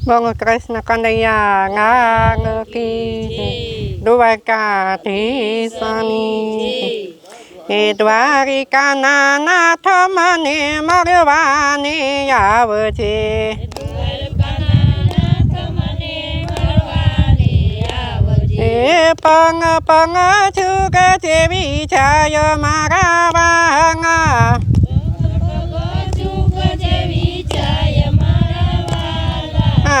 બોલો કૃષ્ણ કનૈયા ગાગ કી જય. દ્વારકાધીશની હે દ્વારિકા નાથ મને મળવાને આવજે હે પંગ છુગ જેવી છાય મારા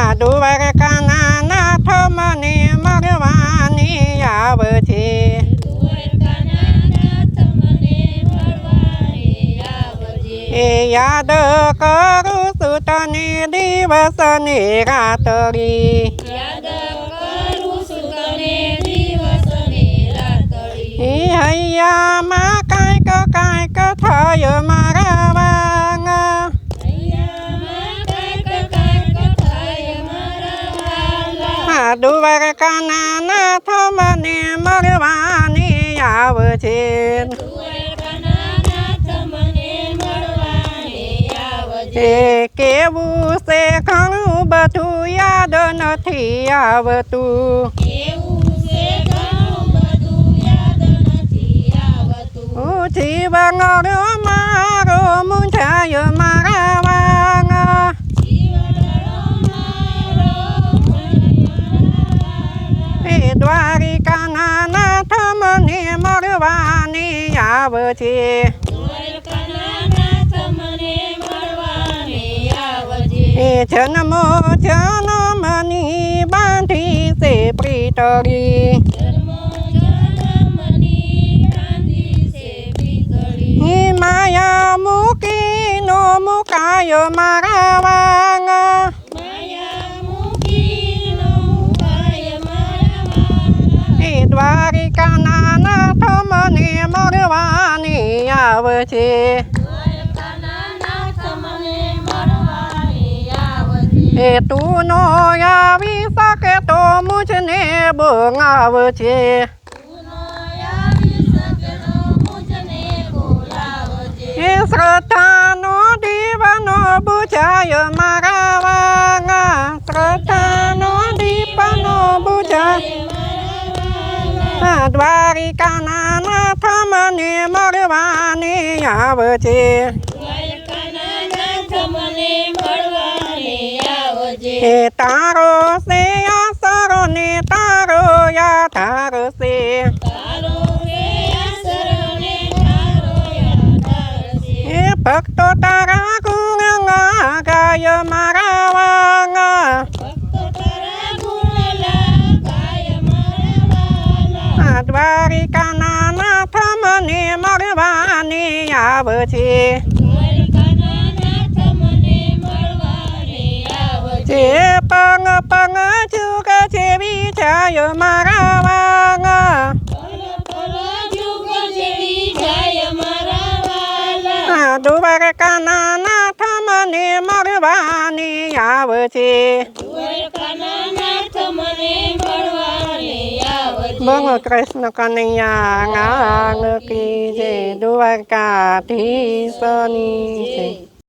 વાંગા આ દ્વારકા નાથ મને મળવાને એ યાદ કરું છું તને દિવસ ને રાતરી હૈયામાં કાંઈક કાંઈક થયો આ દ્વારકા નાથ મને મળવાને આવજે. એ કેવું છે ઘણું બધું યાદ નથી આવતું. હું જીવન મારો મૂંઝાયો મારા મળવાને આવજે. એ જન્મો, જન્મની બાંધી છે પ્રીતરી હે માયા મૂકીનો મુકાયો મારા વાંગા. એ દ્વારિકા નાથ મને મળવાને આવજે એ તું નો આવી શકે તો મુજને બોલાવજે એ શ્રદ્ધાનો દ્વારિકા નાથ મને મળવાને આવજે એ તારો છે. આસરો ને તારો યાધાર એ ભક્તો તારા ગુણ ગાય મારા મળવાને આવજે જે પગ પગ ચૂક જેવી જાય મારા વાંગા. આ દ્વારકા નાથ મને મળવાને આવજે બોલો કૃષ્ણ કનૈયા ગાન કી જય દ્વારકાધીશની જય